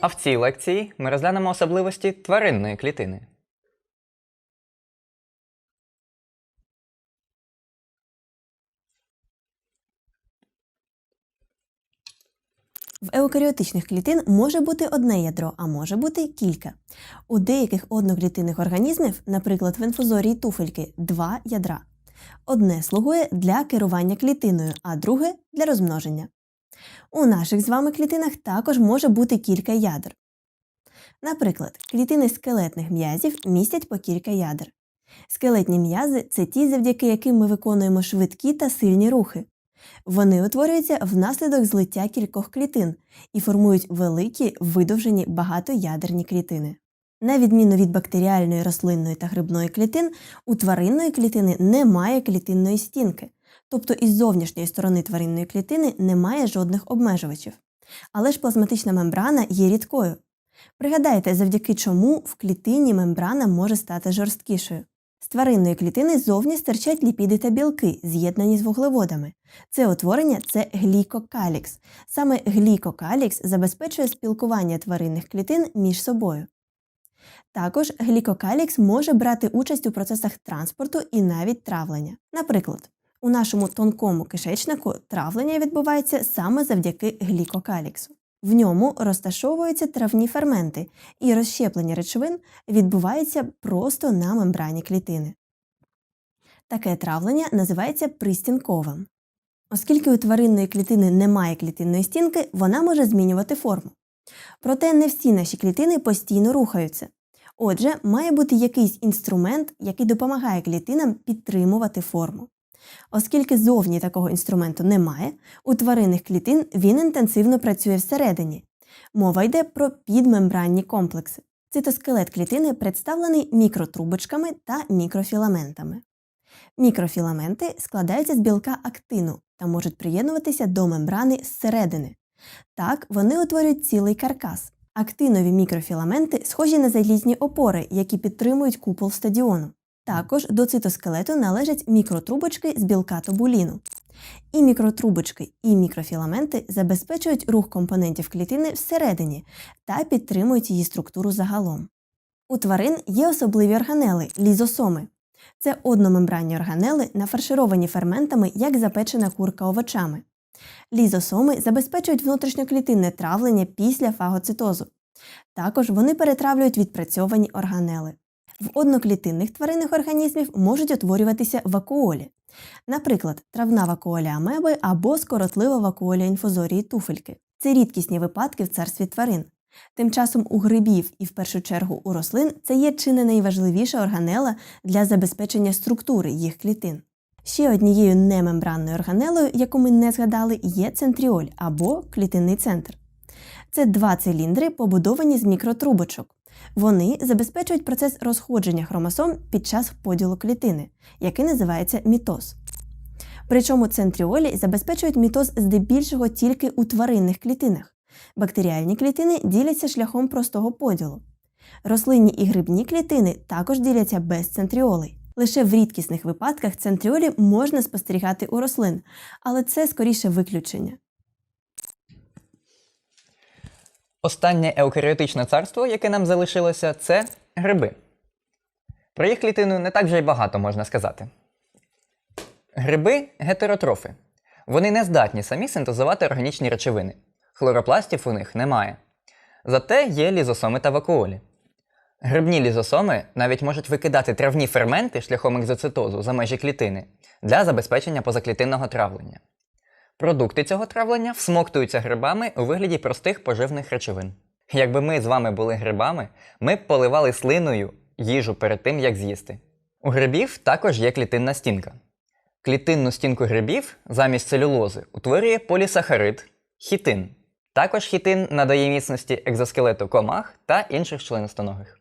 А в цій лекції ми розглянемо особливості тваринної клітини. В еукаріотичних клітин може бути одне ядро, а може бути кілька. У деяких одноклітинних організмів, наприклад, в інфузорії туфельки, два ядра. Одне слугує для керування клітиною, а друге для розмноження. У наших з вами клітинах також може бути кілька ядер. Наприклад, клітини скелетних м'язів містять по кілька ядер. Скелетні м'язи це ті, завдяки яким ми виконуємо швидкі та сильні рухи. Вони утворюються внаслідок злиття кількох клітин і формують великі видовжені багатоядерні клітини. На відміну від бактеріальної, рослинної та грибної клітин, у тваринної клітини немає клітинної стінки, тобто із зовнішньої сторони тваринної клітини немає жодних обмежувачів. Але ж плазматична мембрана є рідкою. Пригадайте, завдяки чому в клітині мембрана може стати жорсткішою. З тваринної клітини зовні стирчать ліпіди та білки, з'єднані з вуглеводами. Це утворення це глікокалікс. Саме глікокалікс забезпечує спілкування тваринних клітин між собою. Також глікокалікс може брати участь у процесах транспорту і навіть травлення. Наприклад, у нашому тонкому кишечнику травлення відбувається саме завдяки глікокаліксу. В ньому розташовуються травні ферменти, і розщеплення речовин відбувається просто на мембрані клітини. Таке травлення називається пристінковим. Оскільки у тваринної клітини немає клітинної стінки, вона може змінювати форму. Проте не всі наші клітини постійно рухаються. Отже, має бути якийсь інструмент, який допомагає клітинам підтримувати форму. Оскільки зовні такого інструменту немає, у тваринних клітин він інтенсивно працює всередині. Мова йде про підмембранні комплекси. Цитоскелет клітини представлений мікротрубочками та мікрофіламентами. Мікрофіламенти складаються з білка актину та можуть приєднуватися до мембрани зсередини. Так, вони утворюють цілий каркас. Актинові мікрофіламенти схожі на залізні опори, які підтримують купол стадіону. Також до цитоскелету належать мікротрубочки з білка тобуліну. І мікротрубочки, і мікрофіламенти забезпечують рух компонентів клітини всередині та підтримують її структуру загалом. У тварин є особливі органели лізосоми. Це одномембранні органели, нафаршировані ферментами, як запечена курка овочами. Лізосоми забезпечують внутрішньоклітинне травлення після фагоцитозу. Також вони перетравлюють відпрацьовані органели. В одноклітинних тваринних організмів можуть утворюватися вакуолі, наприклад, травна вакуоля амеби або скоротлива вакуоля інфузорії туфельки. Це рідкісні випадки в царстві тварин. Тим часом у грибів і в першу чергу у рослин це є чи не найважливіша органела для забезпечення структури їх клітин. Ще однією немембранною органелою, яку ми не згадали, є центріоль або клітинний центр. Це два циліндри, побудовані з мікротрубочок. Вони забезпечують процес розходження хромосом під час поділу клітини, який називається мітоз. Причому центріолі забезпечують мітоз здебільшого тільки у тваринних клітинах. Бактеріальні клітини діляться шляхом простого поділу. Рослинні і грибні клітини також діляться без центріолей. Лише в рідкісних випадках центріолі можна спостерігати у рослин, але це скоріше виключення. Останнє еукаріотичне царство, яке нам залишилося, це гриби. Про їх клітину не так вже й багато можна сказати. Гриби гетеротрофи. Вони не здатні самі синтезувати органічні речовини. Хлоропластів у них немає. Зате є лізосоми та вакуолі. Грибні лізосоми навіть можуть викидати травні ферменти шляхом екзоцитозу за межі клітини для забезпечення позаклітинного травлення. Продукти цього травлення всмоктуються грибами у вигляді простих поживних речовин. Якби ми з вами були грибами, ми б поливали слиною їжу перед тим, як з'їсти. У грибів також є клітинна стінка. Клітинну стінку грибів замість целюлози утворює полісахарид хітин. Також хітин надає міцності екзоскелету комах та інших членистоногих.